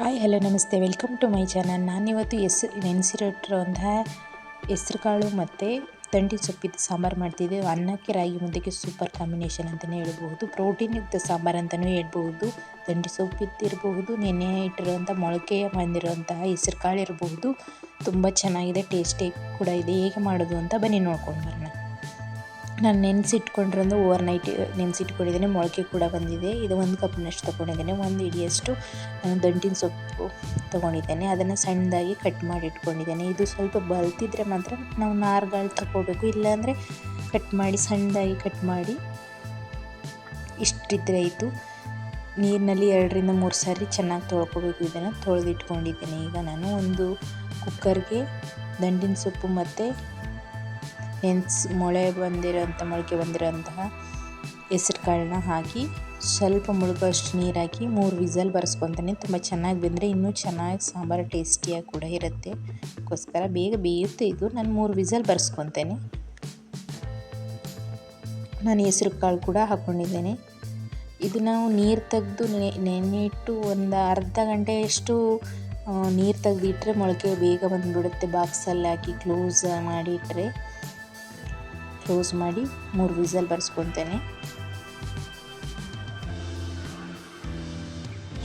Hi, hello, ನಮಸ್ತೆ. Welcome to my channel. ನಾನಿವತ್ತು ಹೆಸ್ರು ನೆನೆಸಿಟ್ಟಿರುವಂತಹ ಹೆಸ್ರು ಕಾಳು ಮತ್ತು ತಂಡಿ ಸೊಪ್ಪಿದ್ದು ಸಾಂಬಾರು ಮಾಡ್ತಿದ್ದೆ. ಅನ್ನಕ್ಕೆ ರಾಗಿ ಮುದ್ದೆಗೆ ಸೂಪರ್ ಕಾಂಬಿನೇಷನ್ ಅಂತಲೇ ಹೇಳ್ಬೋದು ಪ್ರೋಟೀನ್ ಯುಕ್ತ ಸಾಂಬಾರು ಅಂತಲೂ ಹೇಳ್ಬಹುದು. ತಂಡಿ ಸೊಪ್ಪಿದ್ದು ಇರಬಹುದು ನೆನೆ ಇಟ್ಟಿರುವಂಥ ಮೊಳಕೆ ಬಂದಿರುವಂತಹ ಹೆಸ್ರು ಕಾಳು ಇರಬಹುದು. ತುಂಬ ಚೆನ್ನಾಗಿದೆ, ಟೇಸ್ಟಿ ಕೂಡ ಇದೆ. ಹೇಗೆ ಮಾಡೋದು ಅಂತ ಬನ್ನಿ ನೋಡ್ಕೊಂಡು ಬರೋಣ. ನಾನು ನೆನೆಸಿಟ್ಕೊಂಡಿರೋದು ಓವರ್ ನೈಟ್ ನೆನೆಸಿಟ್ಕೊಂಡಿದ್ದೇನೆ, ಮೊಳಕೆ ಕೂಡ ಬಂದಿದೆ. ಇದು ಒಂದು ಕಪ್ನಷ್ಟು ತೊಗೊಂಡಿದ್ದೇನೆ, ಒಂದು ಇಡಿಯಷ್ಟು ದಂಟಿನ ಸೊಪ್ಪು ತೊಗೊಂಡಿದ್ದೇನೆ. ಅದನ್ನು ಸಣ್ಣದಾಗಿ ಕಟ್ ಮಾಡಿ ಇಟ್ಕೊಂಡಿದ್ದೇನೆ ಇದು ಸ್ವಲ್ಪ ಬಲ್ತಿದ್ರೆ ಮಾತ್ರ ನಾವು ನಾರುಗಳು ತಗೋಬೇಕು, ಇಲ್ಲಾಂದರೆ ಕಟ್ ಮಾಡಿ, ಸಣ್ಣದಾಗಿ ಕಟ್ ಮಾಡಿ ಇಷ್ಟಿದ್ರೆ ಆಯಿತು. ನೀರಿನಲ್ಲಿ ಎರಡರಿಂದ ಮೂರು ಸಾರಿ ಚೆನ್ನಾಗಿ ತೊಳ್ಕೊಬೇಕು ಇದನ್ನು. ತೊಳೆದಿಟ್ಕೊಂಡಿದ್ದೇನೆ ಈಗ ನಾನು ಒಂದು ಕುಕ್ಕರ್ಗೆ ದಂಟಿನ ಸೊಪ್ಪು ಮತ್ತು ನೆನೆಸಿ ಮೊಳೆ ಬಂದಿರೋಂಥ, ಮೊಳಕೆ ಬಂದಿರೋಂತಹ ಹೆಸ್ರು ಕಾಳನ್ನ ಹಾಕಿ ಸ್ವಲ್ಪ ಮುಳುಗೋಷ್ಟು ನೀರು ಮೂರು ವಿಸಲ್ ಬರ್ಸ್ಕೊತಾನೆ. ತುಂಬ ಚೆನ್ನಾಗಿ ಬೆಂದರೆ ಇನ್ನೂ ಚೆನ್ನಾಗಿ ಸಾಂಬಾರು ಟೇಸ್ಟಿಯಾಗಿ ಕೂಡ ಇರುತ್ತೆ. ಅದಕ್ಕೋಸ್ಕರ ಬೇಗ ಬೇಯುತ್ತೆ ಇದು. ನಾನು ಮೂರು ವಿಸಲ್ ಬರೆಸ್ಕೊತೇನೆ. ನಾನು ಹೆಸ್ರು ಕಾಳು ಕೂಡ ಹಾಕ್ಕೊಂಡಿದ್ದೇನೆ ಇದು ನಾವು ನೀರು ತೆಗೆದು ನೆನೆಯಿಟ್ಟು ಒಂದು ಅರ್ಧ ಗಂಟೆಯಷ್ಟು ನೀರು ತೆಗೆದಿಟ್ಟರೆ ಮೊಳಕೆ ಬೇಗ ಬಂದುಬಿಡುತ್ತೆ. ಬಾಕ್ಸಲ್ಲಿ ಹಾಕಿ ಕ್ಲೋಸ್ ಮಾಡಿ ಇಟ್ಟರೆ ಕ್ಲೋಸ್ ಮಾಡಿ ಮೂರು ವಿಸಲ್ ಬರ್ಸ್ಕೊತೇನೆ.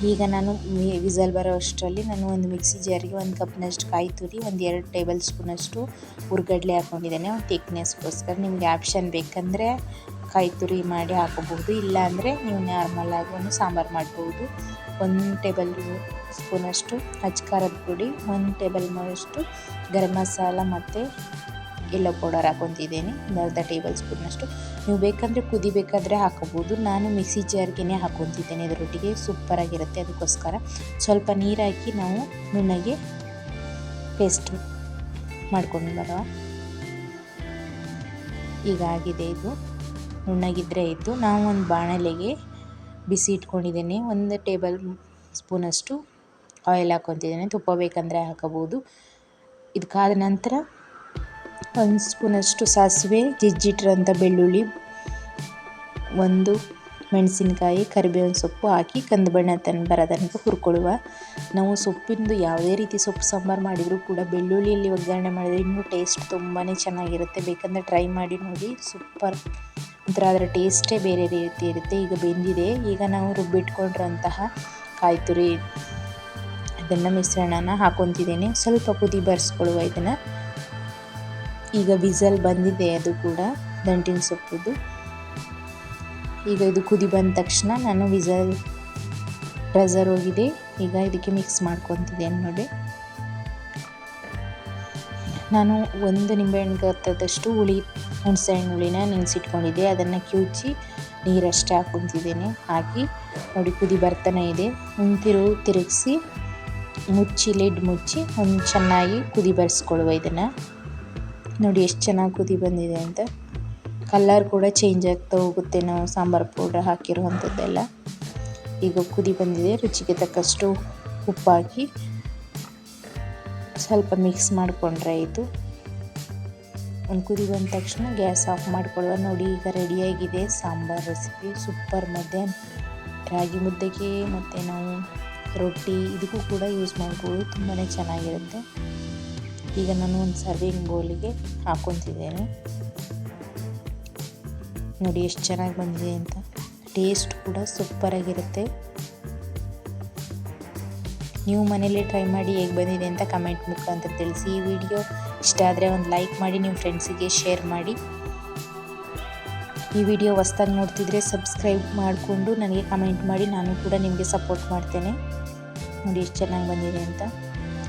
ಈಗ ನಾನು ವಿಸಲ್ ಬರೋ ಅಷ್ಟರಲ್ಲಿ ನಾನು ಒಂದು ಮಿಕ್ಸಿ ಜಾರಿಗೆ ಒಂದು ಕಪ್ನಷ್ಟು ಕಾಯಿ ತುರಿ, ಒಂದು ಎರಡು ಟೇಬಲ್ ಸ್ಪೂನಷ್ಟು ಹುರ್ಗಡ್ಲೆ ಹಾಕ್ಕೊಂಡಿದ್ದೇನೆ ಒಂದು ತಿಕ್ನೆಸ್ಗೋಸ್ಕರ ನಿಮಗೆ ಆಪ್ಷನ್ ಬೇಕಂದರೆ ಕಾಯಿ ತುರಿ ಮಾಡಿ ಹಾಕೋಬಹುದು, ಇಲ್ಲಾಂದರೆ ನೀವು ನಾರ್ಮಲಾಗಿ ಒಂದು ಸಾಂಬಾರು ಮಾಡ್ಬೋದು. ಒಂದು ಟೇಬಲ್ ಸ್ಪೂನಷ್ಟು ಖಾರದ ಪುಡಿ, ಒಂದು ಟೇಬಲ್ ಅಷ್ಟು ಗರಂ ಮಸಾಲ ಮತ್ತು ಎಲ್ಲೋ ಪೌಡರ್ ಹಾಕೊತಿದ್ದೀನಿ, ಒಂದು ಅರ್ಧ ಟೇಬಲ್ ಸ್ಪೂನಷ್ಟು ನೀವು ಬೇಕಂದರೆ ಕುದಿಬೇಕಾದ್ರೆ ಹಾಕೋಬೋದು ನಾನು ಮಿಕ್ಸಿ ಜಾರ್ಗೆ ಹಾಕೊತಿದ್ದೇನೆ, ಇದರೊಟ್ಟಿಗೆ ಸೂಪರಾಗಿರುತ್ತೆ ಅದಕ್ಕೋಸ್ಕರ. ಸ್ವಲ್ಪ ನೀರಾಕಿ ನಾವು ನುಣ್ಣಗೆ ಪೇಸ್ಟ್ ಮಾಡ್ಕೊಂಡು ಬರೋ ಈಗ ಆಗಿದೆ ಇದು, ನುಣ್ಣಗಿದ್ರೆ ಆಯಿತು. ನಾವು ಒಂದು ಬಾಣಲೆಗೆ ಬಿಸಿ ಇಟ್ಕೊಂಡಿದ್ದೇನೆ, ಒಂದು ಟೇಬಲ್ ಸ್ಪೂನಷ್ಟು ಆಯಿಲ್ ಹಾಕೊತಿದ್ದೇನೆ. ತುಪ್ಪ ಬೇಕಂದರೆ ಹಾಕೋಬೋದು ಇದಕ್ಕಾದ ನಂತರ ಒಂದು ಸ್ಪೂನಷ್ಟು ಸಾಸಿವೆ ಜಜ್ಜಿಟ್ಟಿರೋಂಥ ಬೆಳ್ಳುಳ್ಳಿ, ಒಂದು ಮೆಣಸಿನಕಾಯಿ, ಕರಿಬೇವಿನ ಸೊಪ್ಪು ಹಾಕಿ ಕಂದು ಬಣ್ಣ ತನ್ನ ಬರೋ ಹುರ್ಕೊಳ್ಳುವ. ನಾವು ಸೊಪ್ಪಿಂದು ಯಾವುದೇ ರೀತಿ ಸೊಪ್ಪು, ಸಾಂಬಾರು ಮಾಡಿದರೂ ಕೂಡ ಬೆಳ್ಳುಳ್ಳಿಯಲ್ಲಿ ಒಗ್ಗರಣೆ ಮಾಡಿದರೆ ಇನ್ನೂ ಟೇಸ್ಟ್ ತುಂಬಾ ಚೆನ್ನಾಗಿರುತ್ತೆ. ಬೇಕಂದರೆ ಟ್ರೈ ಮಾಡಿ ನೋಡಿ. ಸೂಪರ್. ಒಂಥರ ಅದರ ಟೇಸ್ಟೇ ಬೇರೆ ರೀತಿ ಇರುತ್ತೆ. ಈಗ ಬೆಂದಿದೆ. ಈಗ ನಾವು ರುಬ್ಬಿಟ್ಕೊಂಡಿರೋಂತಹ ಕಾಯ್ತುರಿ, ಅದನ್ನು ಮಿಶ್ರಣನ ಹಾಕೊತಿದ್ದೇನೆ ಸ್ವಲ್ಪ ಕುದಿ ಬರೆಸ್ಕೊಳ್ಳುವ ಇದನ್ನು. ಈಗ ವಿಸಲ್ ಬಂದಿದೆ ಅದು ಕೂಡ ದಂಟಿನ ಸೊಪ್ಪುದು. ಈಗ ಇದು ಕುದಿ ಬಂದ ತಕ್ಷಣ ನಾನು ವಿಸಲ್ ಪ್ರೆಸರ್ ಹೋಗಿದೆ. ಈಗ ಇದಕ್ಕೆ ಮಿಕ್ಸ್ ಮಾಡ್ಕೊತಿದ್ದೇನೆ ನೋಡಿ. ನಾನು ಒಂದು ನಿಂಬೆಹಣ್ಣು ಕತ್ತದಷ್ಟು ಹುಳಿ, ಹುಣಸೆಹಣ್ಣು ಹುಳಿನ ನೆನೆಸಿಟ್ಕೊಂಡಿದ್ದೆ. ಅದನ್ನು ಕಿವುಚಿ ನೀರಷ್ಟೇ ಹಾಕೊತಿದ್ದೇನೆ ಹಾಕಿ ನೋಡಿ ಕುದಿ ಬರ್ತಾನೆ ಇದೆ. ತಿರು ತಿರುಗಿಸಿ ಮುಚ್ಚಿ, ಲಿಡ್ ಮುಚ್ಚಿ ಒಂದು ಚೆನ್ನಾಗಿ ಕುದಿ ಬರೆಸ್ಕೊಳ್ಳುವ ಇದನ್ನು. ನೋಡಿ, ಎಷ್ಟು ಚೆನ್ನಾಗಿ ಕುದಿ ಬಂದಿದೆ ಅಂತ. ಕಲ್ಲರ್ ಕೂಡ ಚೇಂಜ್ ಆಗ್ತಾ ಹೋಗುತ್ತೆ ನಾವು ಸಾಂಬಾರು ಪೌಡ್ರ್ ಹಾಕಿರುವಂಥದ್ದೆಲ್ಲ. ಈಗ ಕುದಿ ಬಂದಿದೆ, ರುಚಿಗೆ ತಕ್ಕಷ್ಟು ಉಪ್ಪು ಹಾಕಿ ಸ್ವಲ್ಪ ಮಿಕ್ಸ್ ಮಾಡಿಕೊಂಡ್ರೆ ಆಯಿತು. ಒಂದು ಕುದಿ ಬಂದ ತಕ್ಷಣ ಗ್ಯಾಸ್ ಆಫ್ ಮಾಡಿಕೊಳ್ಳುವ. ನೋಡಿ, ಈಗ ರೆಡಿಯಾಗಿದೆ ಸಾಂಬಾರು ರೆಸಿಪಿ ಸೂಪರ್ ಮಧ್ಯಾಹ್ನ ರಾಗಿ ಮುದ್ದೆಗೆ ಮತ್ತು ನಾವು ರೊಟ್ಟಿ, ಇದಕ್ಕೂ ಕೂಡ ಯೂಸ್ ಮಾಡ್ಬೋದು. ತುಂಬಾ ಚೆನ್ನಾಗಿರುತ್ತೆ. ಈಗ ನಾನು ಒಂದು ಸರ್ವಿಂಗ್ ಬೌಲಿಗೆ ಹಾಕ್ಕೊತಿದ್ದೇನೆ ನೋಡಿ ಎಷ್ಟು ಚೆನ್ನಾಗಿ ಬಂದಿದೆ ಅಂತ. ಟೇಸ್ಟ್ ಕೂಡ ಸೂಪರಾಗಿರುತ್ತೆ ನೀವು ಮನೇಲಿ ಟ್ರೈ ಮಾಡಿ ಹೇಗೆ ಬಂದಿದೆ ಅಂತ ಕಮೆಂಟ್ ಮುಖಾಂತರ ತಿಳಿಸಿ. ಈ ವಿಡಿಯೋ ಇಷ್ಟ ಆದರೆ ಒಂದು ಲೈಕ್ ಮಾಡಿ ನಿಮ್ಮ ಫ್ರೆಂಡ್ಸಿಗೆ ಶೇರ್ ಮಾಡಿ. ಈ ವಿಡಿಯೋ ಹೊಸ್ದಾಗಿ ನೋಡ್ತಿದ್ರೆ ಸಬ್ಸ್ಕ್ರೈಬ್ ಮಾಡಿಕೊಂಡು ನನಗೆ ಕಮೆಂಟ್ ಮಾಡಿ, ನಾನು ಕೂಡ ನಿಮಗೆ ಸಪೋರ್ಟ್ ಮಾಡ್ತೇನೆ. ನೋಡಿ ಎಷ್ಟು ಚೆನ್ನಾಗಿ ಬಂದಿದೆ ಅಂತ.